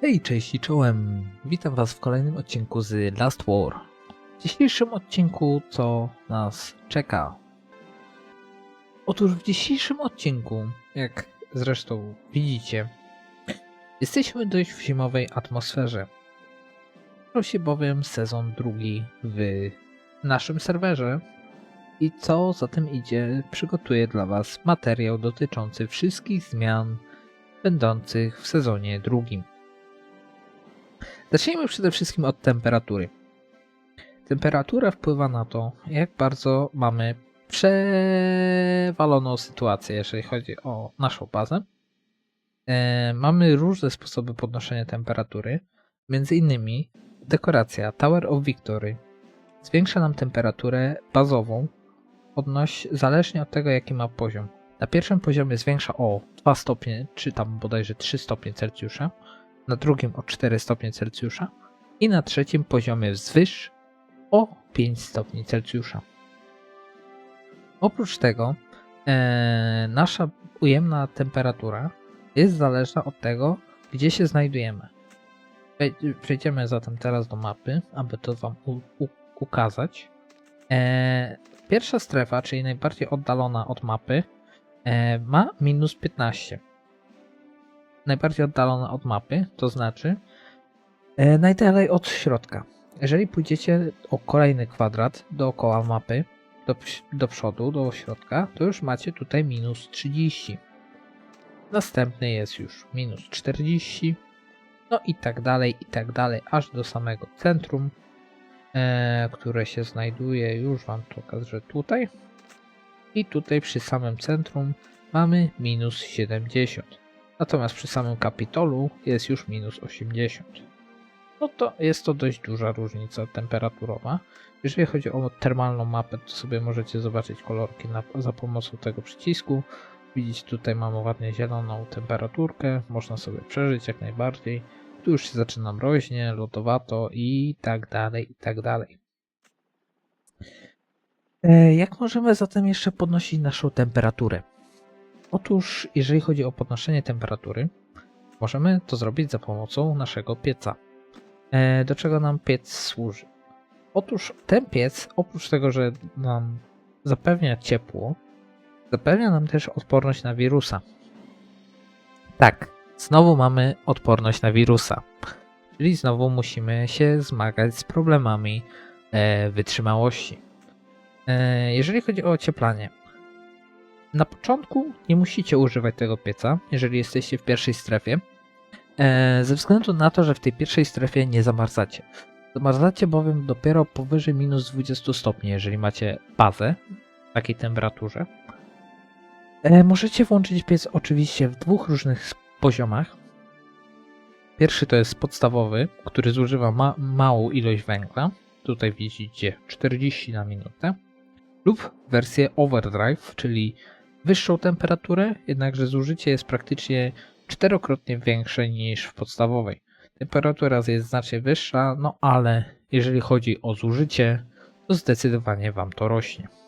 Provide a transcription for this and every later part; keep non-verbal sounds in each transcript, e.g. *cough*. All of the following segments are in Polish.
Hej, cześć i czołem. Witam Was w kolejnym odcinku z Last War. W dzisiejszym odcinku co nas czeka? Otóż w dzisiejszym odcinku, jak zresztą widzicie, jesteśmy dość w zimowej atmosferze. Zaczął się bowiem sezon drugi w naszym serwerze i co za tym idzie, przygotuję dla Was materiał dotyczący wszystkich zmian będących w sezonie drugim. Zacznijmy przede wszystkim od temperatury. Temperatura wpływa na to, jak bardzo mamy przewaloną sytuację, jeżeli chodzi o naszą bazę. E, mamy różne sposoby podnoszenia temperatury, między innymi dekoracja Tower of Victory zwiększa nam temperaturę bazową odnoś, zależnie od tego, jaki ma poziom. Na pierwszym poziomie zwiększa o 2 stopnie, czy tam bodajże 3 stopnie Celsjusza, na drugim o 4 stopnie Celsjusza i na trzecim poziomie wzwyż o 5 stopni Celsjusza. Oprócz tego e, nasza ujemna temperatura jest zależna od tego, gdzie się znajdujemy. Przejdziemy zatem teraz do mapy, aby to Wam ukazać. E, pierwsza strefa, czyli najbardziej oddalona od mapy, e, ma minus 15 najbardziej oddalona od mapy, to znaczy e, najdalej od środka. Jeżeli pójdziecie o kolejny kwadrat dookoła mapy, do, do przodu, do środka, to już macie tutaj minus 30. Następny jest już minus 40. No i tak dalej, i tak dalej, aż do samego centrum, które się znajduje, już Wam pokażę tutaj. I tutaj przy samym centrum mamy minus 70. Natomiast przy samym Kapitolu jest już minus 80. No to jest to dość duża różnica temperaturowa. Jeżeli chodzi o termalną mapę, to sobie możecie zobaczyć kolorki na, za pomocą tego przycisku. Widzicie, tutaj mamy ładnie zieloną temperaturkę, można sobie przeżyć jak najbardziej. Tu już się zaczyna mroźnie, lodowato i tak dalej, i tak dalej. E, Jak możemy zatem jeszcze podnosić naszą temperaturę? Otóż, jeżeli chodzi o podnoszenie temperatury, możemy to zrobić za pomocą naszego pieca. E, do czego nam piec służy? Otóż ten piec, oprócz tego, że nam zapewnia ciepło, zapewnia nam też odporność na wirusa. Tak, znowu mamy odporność na wirusa. Czyli znowu musimy się zmagać z problemami e, wytrzymałości. E, jeżeli chodzi o ocieplanie, na początku nie musicie używać tego pieca, jeżeli jesteście w pierwszej strefie, e, ze względu na to, że w tej pierwszej strefie nie zamarzacie. Zamarzacie bowiem dopiero powyżej minus 20 stopni, jeżeli macie bazę w takiej temperaturze. E, możecie włączyć piec oczywiście w dwóch różnych poziomach. Pierwszy to jest podstawowy, który zużywa ma małą ilość węgla. Tutaj widzicie 40 na minutę. Lub wersję overdrive, czyli wyższą temperaturę, jednakże zużycie jest praktycznie czterokrotnie większe niż w podstawowej. Temperatura jest znacznie wyższa, no ale jeżeli chodzi o zużycie, to zdecydowanie Wam to rośnie.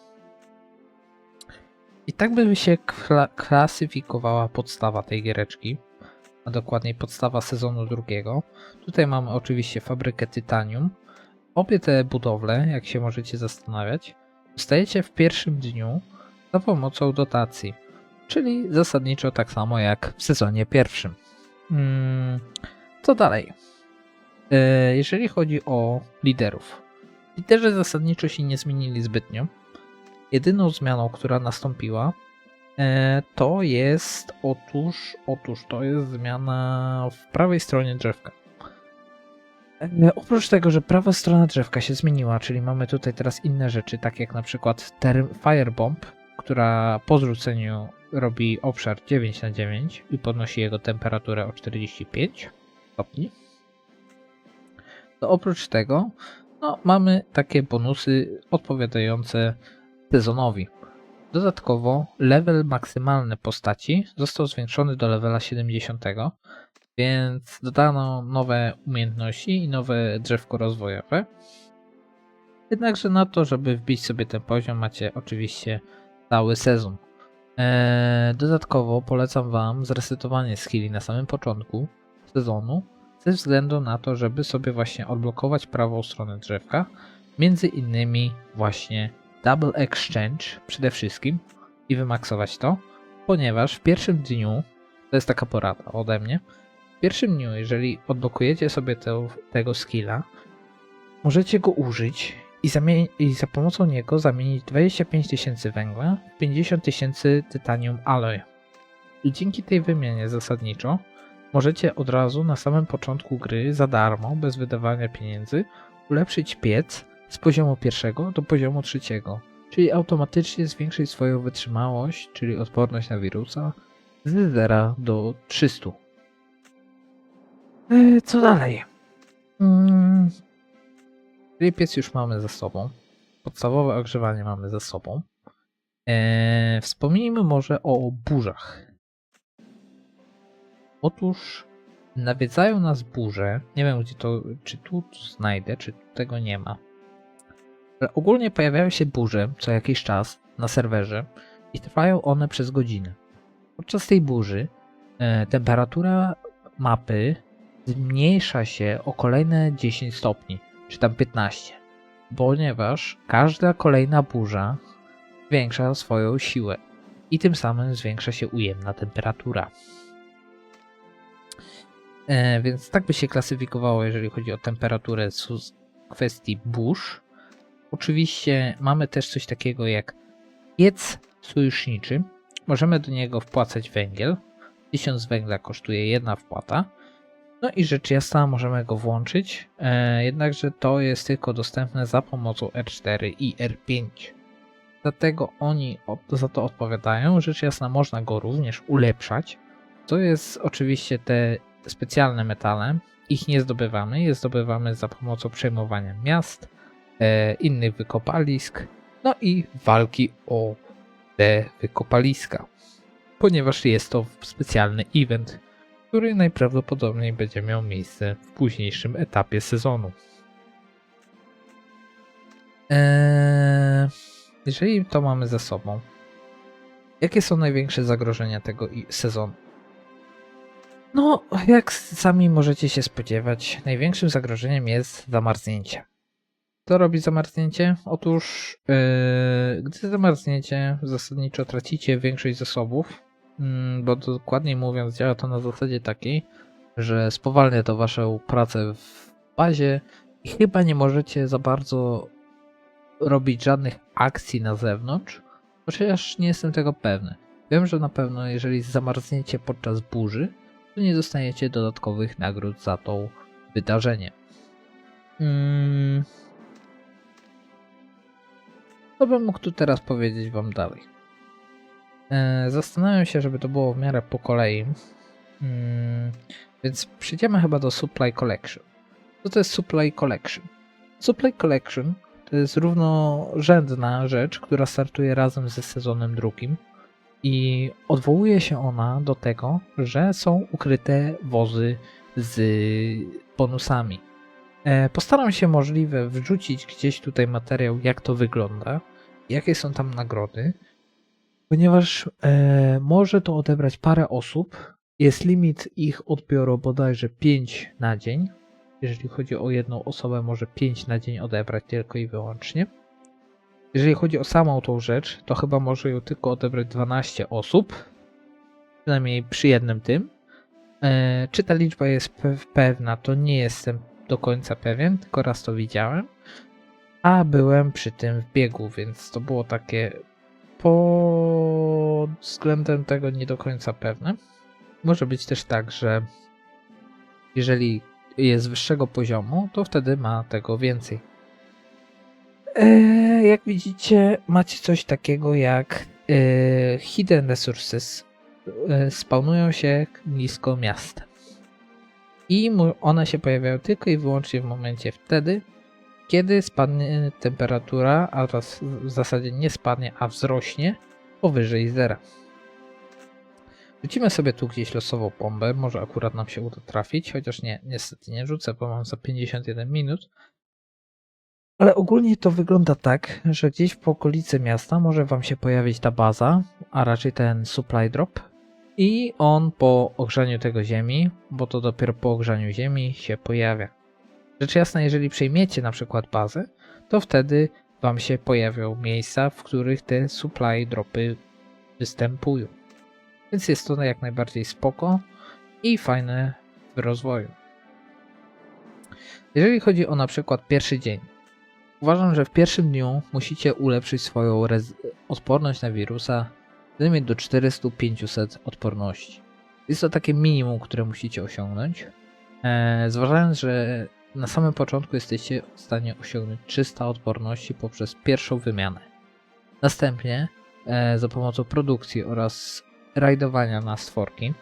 I tak by się kla- klasyfikowała podstawa tej giereczki, a dokładniej podstawa sezonu drugiego. Tutaj mamy oczywiście fabrykę Titanium. Obie te budowle, jak się możecie zastanawiać, dostajecie w pierwszym dniu za pomocą dotacji, czyli zasadniczo tak samo jak w sezonie pierwszym. Mm, co dalej? E, Jeżeli chodzi o liderów. Liderzy zasadniczo się nie zmienili zbytnio. Jedyną zmianą, która nastąpiła, e, to jest otóż, otóż to jest zmiana w prawej stronie drzewka. E, Oprócz tego, że prawa strona drzewka się zmieniła, czyli mamy tutaj teraz inne rzeczy, tak jak na przykład Firebomb, która po zrzuceniu robi obszar 9 na 9 i podnosi jego temperaturę o 45 stopni. To oprócz tego no, mamy takie bonusy odpowiadające sezonowi. Dodatkowo level maksymalny postaci został zwiększony do levela 70, więc dodano nowe umiejętności i nowe drzewko rozwojowe. Jednakże na to, żeby wbić sobie ten poziom, macie oczywiście cały sezon. Eee, dodatkowo polecam Wam zresetowanie skilli na samym początku sezonu, ze względu na to, żeby sobie właśnie odblokować prawą stronę drzewka, między innymi właśnie Double Exchange przede wszystkim i wymaksować to, ponieważ w pierwszym dniu, to jest taka porada ode mnie, w pierwszym dniu, jeżeli odblokujecie sobie te, tego skilla, możecie go użyć i, i za pomocą niego zamienić 25 tysięcy węgla w 50 tysięcy tytanium alloy. I dzięki tej wymianie zasadniczo możecie od razu na samym początku gry za darmo, bez wydawania pieniędzy, ulepszyć piec z poziomu pierwszego do poziomu trzeciego, czyli automatycznie zwiększyć swoją wytrzymałość, czyli odporność na wirusa z 0 do 300. E, Co dalej? Mm, piec już mamy za sobą. Podstawowe ogrzewanie mamy za sobą. Eee, wspomnijmy może o burzach. Otóż nawiedzają nas burze. Nie wiem, gdzie to, czy tu znajdę, czy tu tego nie ma. Ogólnie pojawiają się burze co jakiś czas na serwerze i trwają one przez godzinę. Podczas tej burzy e, temperatura mapy zmniejsza się o kolejne 10 stopni, czy tam 15, ponieważ każda kolejna burza zwiększa swoją siłę i tym samym zwiększa się ujemna temperatura. E, więc tak by się klasyfikowało, jeżeli chodzi o temperaturę z kwestii burz. Oczywiście mamy też coś takiego jak piec sojuszniczy. Możemy do niego wpłacać węgiel. 1000 węgla kosztuje jedna wpłata. No i rzecz jasna możemy go włączyć, e, jednakże to jest tylko dostępne za pomocą R4 i R5. Dlatego oni za to odpowiadają. Rzecz jasna można go również ulepszać. To jest oczywiście te specjalne metale. Ich nie zdobywamy, je zdobywamy za pomocą przejmowania miast, innych wykopalisk, no i walki o te wykopaliska. Ponieważ jest to specjalny event, który najprawdopodobniej będzie miał miejsce w późniejszym etapie sezonu. Eee, jeżeli to mamy za sobą, jakie są największe zagrożenia tego sezonu? No, jak sami możecie się spodziewać, największym zagrożeniem jest zamarznięcie. Co robi zamarznięcie? Otóż, yy, gdy zamarzniecie, zasadniczo tracicie większość zasobów, Mm, bo dokładniej mówiąc działa to na zasadzie takiej, że spowalnia to waszą pracę w bazie i chyba nie możecie za bardzo robić żadnych akcji na zewnątrz, chociaż nie jestem tego pewny. Wiem, że na pewno jeżeli zamarzniecie podczas burzy, to nie dostaniecie dodatkowych nagród za to wydarzenie. Mm. Co bym mógł tu teraz powiedzieć wam dalej? E, Zastanawiam się, żeby to było w miarę po kolei. Mm, więc przejdziemy chyba do Supply Collection. Co to jest Supply Collection? Supply Collection to jest równorzędna rzecz, która startuje razem ze sezonem drugim i odwołuje się ona do tego, że są ukryte wozy z bonusami. E, Postaram się możliwe wrzucić gdzieś tutaj materiał, jak to wygląda, jakie są tam nagrody, ponieważ e, może to odebrać parę osób. Jest limit ich odbioru bodajże 5 na dzień. Jeżeli chodzi o jedną osobę, może 5 na dzień odebrać tylko i wyłącznie. Jeżeli chodzi o samą tą rzecz, to chyba może ją tylko odebrać 12 osób. Przynajmniej przy jednym tym. E, czy ta liczba jest pe- pewna, to nie jestem do końca pewien, tylko raz to widziałem. A byłem przy tym w biegu, więc to było takie pod względem tego nie do końca pewne. Może być też tak, że jeżeli jest wyższego poziomu, to wtedy ma tego więcej. Eee, jak widzicie, macie coś takiego jak e, hidden resources. E, spawnują się blisko miasta. I one się pojawiają tylko i wyłącznie w momencie wtedy, kiedy spadnie temperatura, a w zasadzie nie spadnie, a wzrośnie powyżej zera. Rzucimy sobie tu gdzieś losową bombę, może akurat nam się uda trafić, chociaż nie, niestety nie rzucę, bo mam za 51 minut. Ale ogólnie to wygląda tak, że gdzieś w okolicy miasta może wam się pojawić ta baza, a raczej ten supply drop. I on po ogrzaniu tego ziemi, bo to dopiero po ogrzaniu ziemi się pojawia. Rzecz jasna, jeżeli przejmiecie na przykład bazę, to wtedy wam się pojawią miejsca, w których te supply dropy występują. Więc jest to jak najbardziej spoko i fajne w rozwoju. Jeżeli chodzi o na przykład pierwszy dzień, uważam, że w pierwszym dniu musicie ulepszyć swoją odporność na wirusa limit do 400-500 odporności. Jest to takie minimum, które musicie osiągnąć. Eee, zważając, że na samym początku jesteście w stanie osiągnąć 300 odporności poprzez pierwszą wymianę. Następnie e, za pomocą produkcji oraz rajdowania na stworki,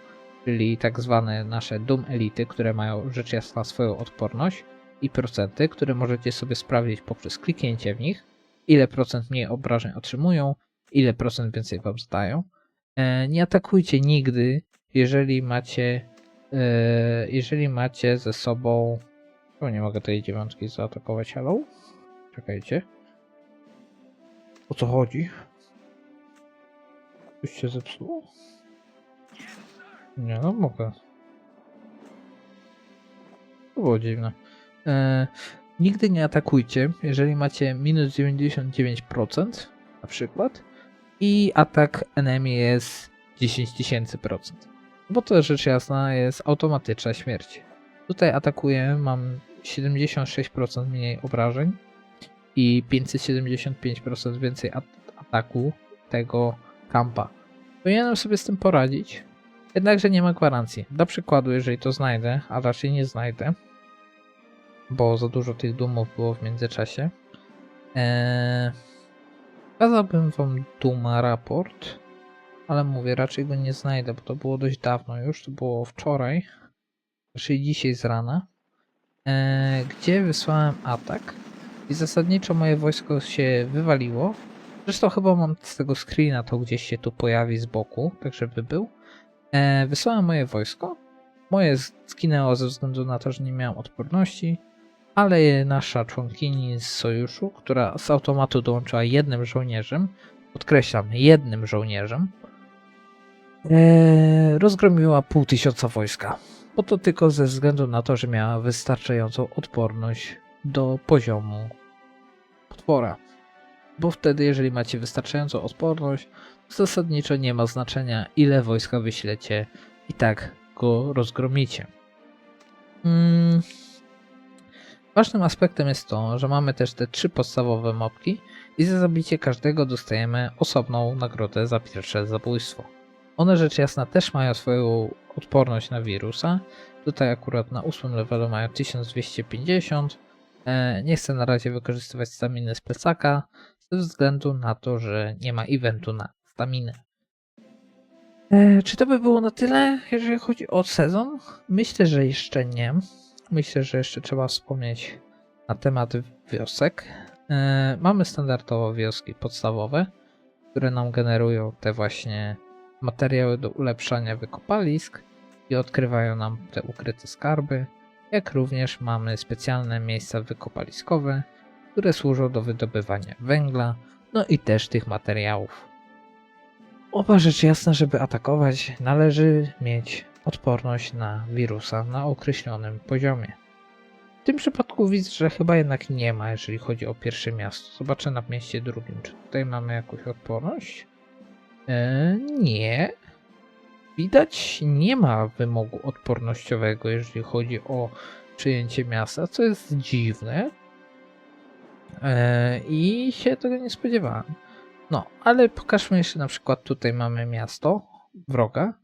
czyli tak zwane nasze Doom Elity, które mają rzecz jasna swoją odporność i procenty, które możecie sobie sprawdzić poprzez kliknięcie w nich, ile procent mniej obrażeń otrzymują, ile procent więcej wam zadają. E, nie atakujcie nigdy, jeżeli macie e, jeżeli macie ze sobą nie mogę tej dziewiątki zaatakować, hello? Czekajcie. O co chodzi? Coś się zepsuło? Nie, no mogę. To było dziwne. E, nigdy nie atakujcie, jeżeli macie minus 99% na przykład i atak enemy jest 10 tysięcy procent. Bo to rzecz jasna jest automatyczna śmierć. Tutaj atakuję, mam 76% mniej obrażeń i 575% więcej at ataku tego kampa. Powinienem sobie z tym poradzić, jednakże nie ma gwarancji. Dla przykładu, jeżeli to znajdę, a raczej nie znajdę, bo za dużo tych dumów było w międzyczasie, eee, wam Duma raport, ale mówię, raczej go nie znajdę, bo to było dość dawno już, to było wczoraj, raczej dzisiaj z rana e, gdzie wysłałem atak i zasadniczo moje wojsko się wywaliło. Zresztą chyba mam z tego screena, to gdzieś się tu pojawi z boku, tak żeby był. E, wysłałem moje wojsko. Moje zginęło ze względu na to, że nie miałem odporności, ale nasza członkini z sojuszu, która z automatu dołączyła jednym żołnierzem, podkreślam, jednym żołnierzem, e, rozgromiła pół tysiąca wojska bo to tylko ze względu na to, że miała wystarczającą odporność do poziomu potwora. Bo wtedy, jeżeli macie wystarczającą odporność, zasadniczo nie ma znaczenia, ile wojska wyślecie, i tak go rozgromicie. Hmm. Ważnym aspektem jest to, że mamy też te trzy podstawowe mopki i za zabicie każdego dostajemy osobną nagrodę za pierwsze zabójstwo. One rzecz jasna też mają swoją odporność na wirusa. Tutaj akurat na 8 levelu mają 1250. E, nie chcę na razie wykorzystywać staminy z plecaka, ze względu na to, że nie ma eventu na staminę. E, czy to by było na tyle, jeżeli chodzi o sezon? Myślę, że jeszcze nie. Myślę, że jeszcze trzeba wspomnieć na temat wiosek. E, mamy standardowo wioski podstawowe, które nam generują te właśnie materiały do ulepszania wykopalisk i odkrywają nam te ukryte skarby, jak również mamy specjalne miejsca wykopaliskowe, które służą do wydobywania węgla, no i też tych materiałów. Oba rzecz jasna, żeby atakować, należy mieć odporność na wirusa na określonym poziomie. W tym przypadku widzę, że chyba jednak nie ma, jeżeli chodzi o pierwsze miasto. Zobaczę na mieście drugim, czy tutaj mamy jakąś odporność. E, nie. Widać, nie ma wymogu odpornościowego, jeżeli chodzi o przyjęcie miasta, co jest dziwne. E, I się tego nie spodziewałem. No, ale pokażmy jeszcze na przykład tutaj mamy miasto wroga,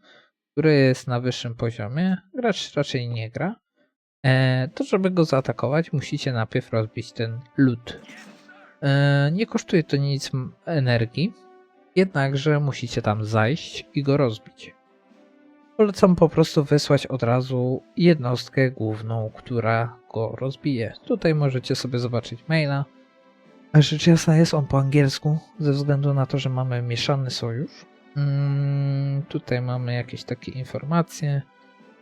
które jest na wyższym poziomie. Gracz raczej nie gra. E, to, żeby go zaatakować, musicie najpierw rozbić ten lód. Nie kosztuje to nic energii, jednakże musicie tam zajść i go rozbić. Polecam po prostu wysłać od razu jednostkę główną, która go rozbije. Tutaj możecie sobie zobaczyć maila. A rzecz jasna jest on po angielsku, ze względu na to, że mamy mieszany sojusz. Mm, tutaj mamy jakieś takie informacje.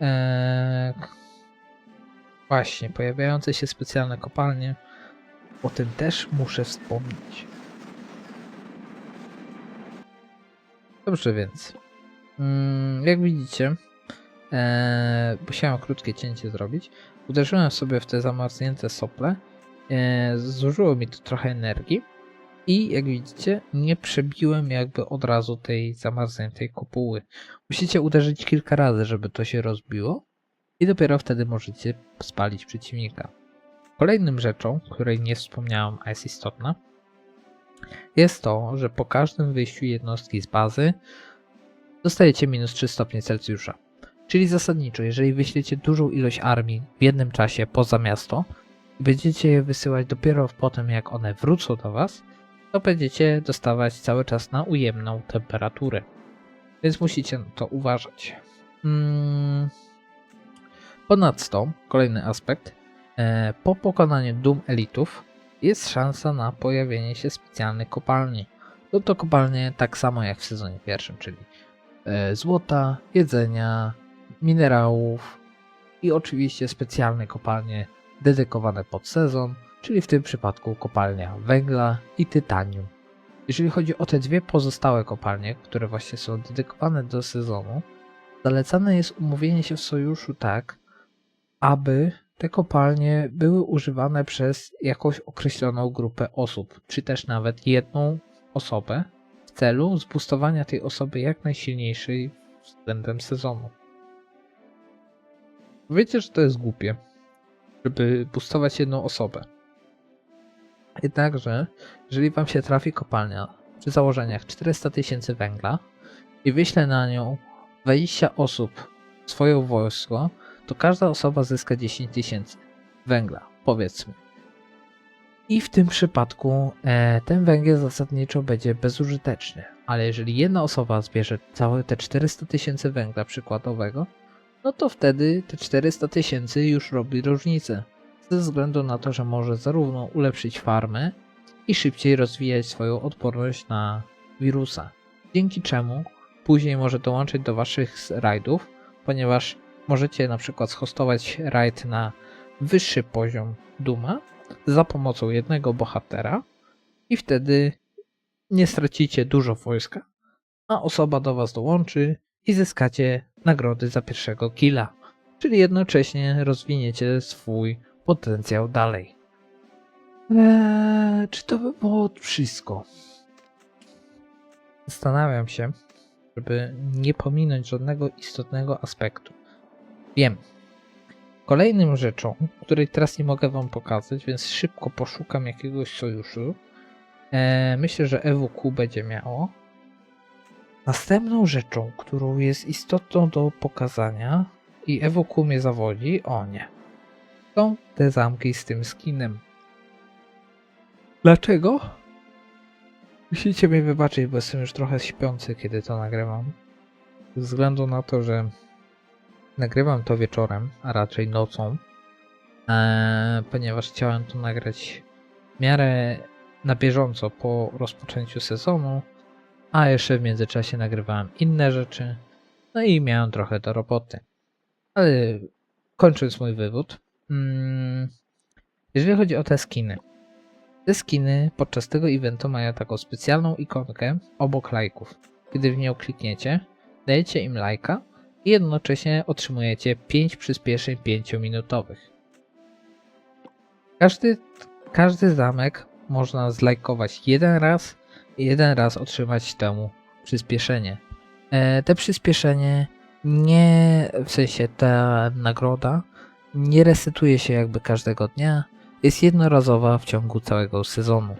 Eee, właśnie, pojawiające się specjalne kopalnie. O tym też muszę wspomnieć. Dobrze więc. Mm, jak widzicie, musiałem krótkie cięcie zrobić. Uderzyłem sobie w te zamarznięte sople. E, zużyło mi to trochę energii. I jak widzicie, nie przebiłem jakby od razu tej zamarzniętej kopuły. Musicie uderzyć kilka razy, żeby to się rozbiło. I dopiero wtedy możecie spalić przeciwnika. Kolejnym rzeczą, której nie wspomniałem, a jest istotna, jest to, że po każdym wyjściu jednostki z bazy dostajecie minus 3 stopnie Celsjusza. Czyli zasadniczo, jeżeli wyślecie dużą ilość armii w jednym czasie poza miasto i będziecie je wysyłać dopiero potem, jak one wrócą do Was, to będziecie dostawać cały czas na ujemną temperaturę. Więc musicie na to uważać. Mm. Ponadto, kolejny aspekt. E, po pokonaniu Doom Elitów jest szansa na pojawienie się specjalnych kopalni. Są to kopalnie tak samo jak w sezonie pierwszym, czyli e, złota, jedzenia, minerałów i oczywiście specjalne kopalnie dedykowane pod sezon, czyli w tym przypadku kopalnia węgla i tytanium. Jeżeli chodzi o te dwie pozostałe kopalnie, które właśnie są dedykowane do sezonu, zalecane jest umówienie się w sojuszu tak, aby te kopalnie były używane przez jakąś określoną grupę osób, czy też nawet jedną osobę w celu zbustowania tej osoby jak najsilniejszej względem sezonu. Wiecie, że to jest głupie, żeby boostować jedną osobę. Jednakże, jeżeli wam się trafi kopalnia przy założeniach 400 tysięcy węgla i wyślę na nią 20 osób swoje wojsko, to każda osoba zyska 10 tysięcy węgla, powiedzmy. I w tym przypadku e, ten węgiel zasadniczo będzie bezużyteczny, ale jeżeli jedna osoba zbierze całe te 400 tysięcy węgla przykładowego, no to wtedy te 400 tysięcy już robi różnicę, ze względu na to, że może zarówno ulepszyć farmę i szybciej rozwijać swoją odporność na wirusa, dzięki czemu później może dołączyć do waszych rajdów, ponieważ możecie na przykład hostować rajd na wyższy poziom Duma za pomocą jednego bohatera i wtedy nie stracicie dużo wojska, a osoba do was dołączy i zyskacie nagrody za pierwszego killa, czyli jednocześnie rozwiniecie swój potencjał dalej. Eee, czy to by było wszystko? Zastanawiam się, żeby nie pominąć żadnego istotnego aspektu. Wiem. Kolejnym rzeczą, której teraz nie mogę wam pokazać, więc szybko poszukam jakiegoś sojuszu. Eee, myślę, że EWQ będzie miało. Następną rzeczą, którą jest istotną do pokazania i EWQ mnie zawodzi, o nie, są te zamki z tym skinem. Dlaczego? Musicie mi wybaczyć, bo jestem już trochę śpiący, kiedy to nagrywam. Ze względu na to, że nagrywam to wieczorem, a raczej nocą, eee, ponieważ chciałem to nagrać w miarę na bieżąco po rozpoczęciu sezonu, a jeszcze w międzyczasie nagrywałem inne rzeczy, no i miałem trochę do roboty. Ale kończąc mój wywód, mm, jeżeli chodzi o te skiny, te skiny podczas tego eventu mają taką specjalną ikonkę obok lajków. Kiedy w nią klikniecie, dajecie im lajka i jednocześnie otrzymujecie 5 przyspieszeń 5-minutowych. Każdy, każdy zamek można zlajkować jeden raz i jeden raz otrzymać temu przyspieszenie. E, te przyspieszenie nie, w sensie ta nagroda nie resetuje się jakby każdego dnia, jest jednorazowa w ciągu całego sezonu.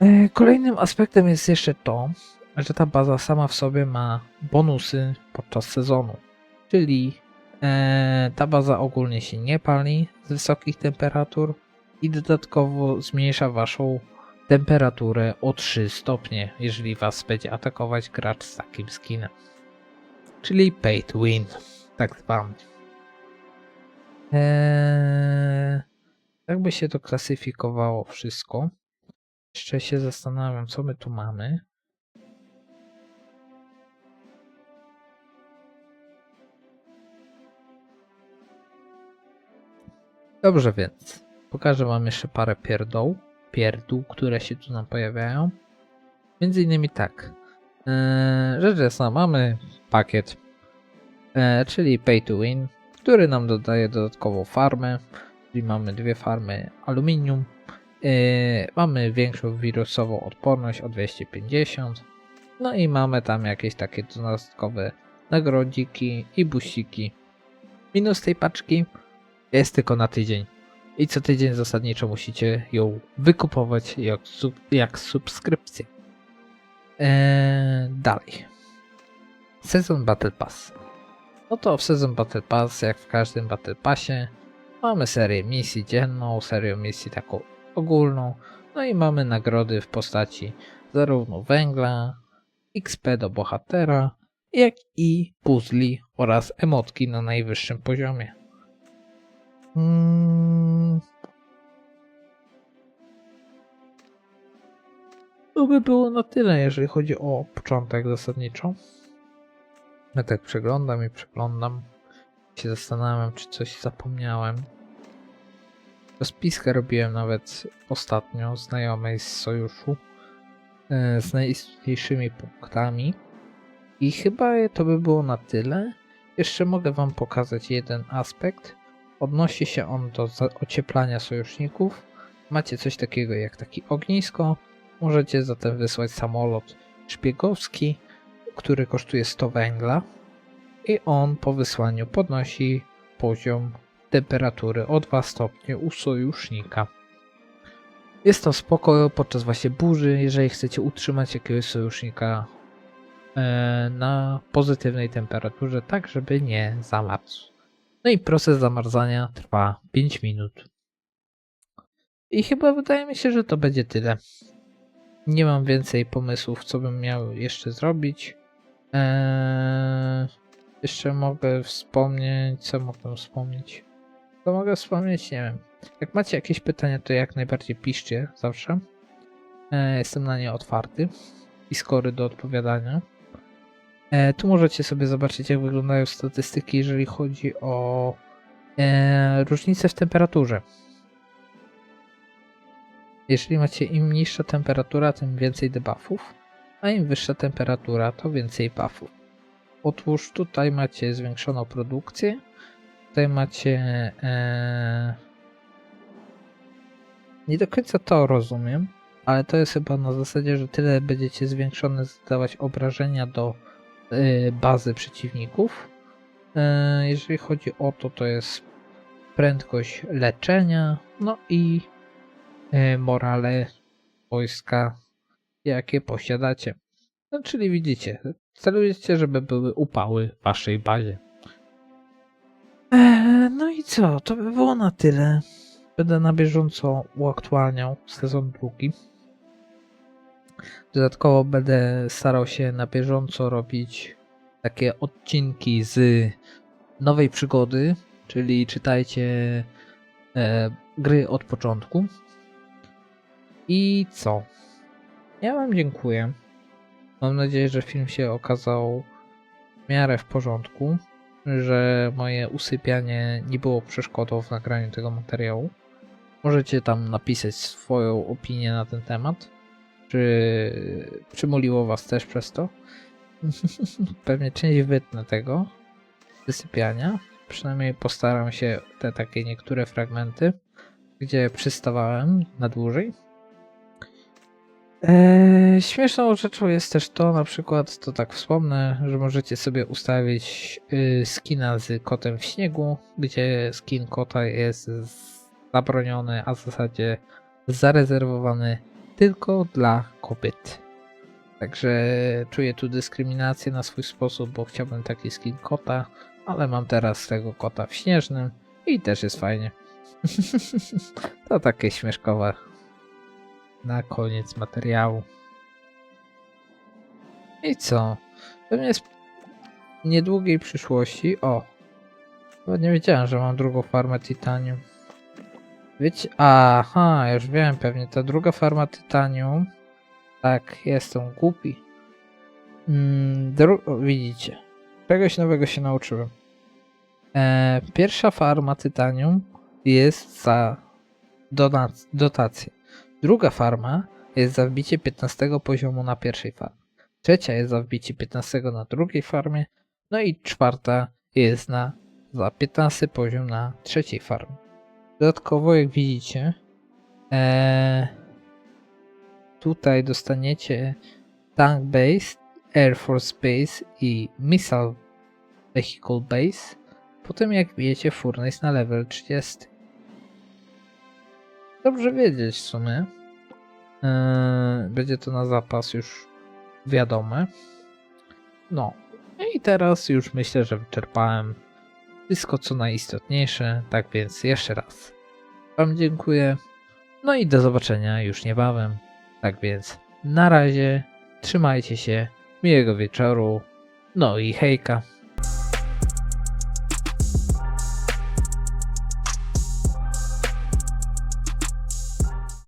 E, Kolejnym aspektem jest jeszcze to, że ta baza sama w sobie ma bonusy podczas sezonu. Czyli e, ta baza ogólnie się nie pali z wysokich temperatur i dodatkowo zmniejsza waszą temperaturę o 3 stopnie, jeżeli was będzie atakować gracz z takim skinem. Czyli pay to win, tak zwany. Eee, jak by się to klasyfikowało wszystko? Jeszcze się zastanawiam, co my tu mamy. Dobrze więc. Pokażę wam jeszcze parę pierdoł, pierdół, które się tu nam pojawiają. Między innymi tak. Eee, rzecz jasna, mamy pakiet, e, czyli Pay to Win, który nam dodaje dodatkową farmę, czyli mamy dwie farmy aluminium. E, mamy większą wirusową odporność o 250. No i mamy tam jakieś takie dodatkowe nagrodziki i busiki. Minus tej paczki jest tylko na tydzień. I co tydzień zasadniczo musicie ją wykupować jak, sub, jak subskrypcję. Eee, dalej. Sezon Battle Pass. No to w Sezon Battle Pass, jak w każdym Battle Passie, mamy serię misji dzienną, serię misji taką ogólną, no i mamy nagrody w postaci zarówno węgla, XP do bohatera, jak i puzli oraz emotki na najwyższym poziomie. To by było na tyle, jeżeli chodzi o początek zasadniczo. Ja tak przeglądam i przeglądam. Się zastanawiam, czy coś zapomniałem. Rozpiskę robiłem nawet ostatnio znajomej z sojuszu e, z najistotniejszymi punktami. I chyba to by było na tyle. Jeszcze mogę Wam pokazać jeden aspekt. Odnosi się on do ocieplania sojuszników. Macie coś takiego jak taki ognisko. Możecie zatem wysłać samolot szpiegowski, który kosztuje 100 węgla. I on po wysłaniu podnosi poziom temperatury o 2 stopnie u sojusznika. Jest to spoko podczas właśnie burzy, jeżeli chcecie utrzymać jakiegoś sojusznika e, na pozytywnej temperaturze, tak żeby nie zamarzł. No i proces zamarzania trwa 5 minut. I chyba wydaje mi się, że to będzie tyle. Nie mam więcej pomysłów, co bym miał jeszcze zrobić. Eee, jeszcze mogę wspomnieć, co mogę wspomnieć. Co mogę wspomnieć, nie wiem. Jak macie jakieś pytania, to jak najbardziej piszcie zawsze. E, jestem na nie otwarty i skory do odpowiadania. E, tu możecie sobie zobaczyć, jak wyglądają statystyki, jeżeli chodzi o e, różnice w temperaturze. Jeżeli macie im niższa temperatura, tym więcej debuffów, a im wyższa temperatura, to więcej buffów. Otóż tutaj macie zwiększoną produkcję, tutaj macie. E, nie do końca to rozumiem, ale to jest chyba na zasadzie, że tyle będziecie zwiększone zdawać obrażenia do bazy przeciwników. E, jeżeli chodzi o to, to jest prędkość leczenia, no i e, morale wojska, jakie posiadacie. No, czyli widzicie, celujecie, żeby były upały w waszej bazie. Eee, no i co? To by było na tyle. Będę na bieżąco uaktualniał sezon drugi. Dodatkowo będę starał się na bieżąco robić takie odcinki z nowej przygody, czyli czytajcie e, gry od początku. I co? Ja Wam dziękuję. Mam nadzieję, że film się okazał w miarę w porządku, że moje usypianie nie było przeszkodą w nagraniu tego materiału. Możecie tam napisać swoją opinię na ten temat. Czy przymuliło Was też przez to? *laughs* Pewnie część wytnę tego wysypiania. Przynajmniej postaram się te takie niektóre fragmenty, gdzie przystawałem na dłużej. Eee, śmieszną rzeczą jest też to, na przykład, to tak wspomnę, że możecie sobie ustawić y, skina z kotem w śniegu, gdzie skin kota jest zabroniony, a w zasadzie zarezerwowany tylko dla kobiet. Także czuję tu dyskryminację na swój sposób, bo chciałbym taki skin kota, ale mam teraz tego kota w śnieżnym i też jest fajnie. *laughs* to takie śmieszkowe na koniec materiału. I co? Pewnie z niedługiej przyszłości. O! Bo nie wiedziałem, że mam drugą farmę Titanium. Wiecie? Aha, już wiem, pewnie ta druga farma Titanium. Tak, jestem głupi. Mm, dru- widzicie. Czegoś nowego się nauczyłem. E, pierwsza farma Titanium jest za donac- dotacje. Druga farma jest za wbicie 15 poziomu na pierwszej farmie. Trzecia jest za wbicie 15 na drugiej farmie. No i czwarta jest na za 15 poziom na trzeciej farmie. Dodatkowo, jak widzicie, e, tutaj dostaniecie Tank Base, Air Force Base i Missile Vehicle Base. Potem jak bijecie Furnace na level 30. Dobrze wiedzieć w sumie. Eee, będzie to na zapas już wiadome. No. I teraz już myślę, że wyczerpałem wszystko co najistotniejsze. Tak więc jeszcze raz Wam dziękuję. No i do zobaczenia już niebawem. Tak więc na razie. Trzymajcie się. Miłego wieczoru. No i hejka.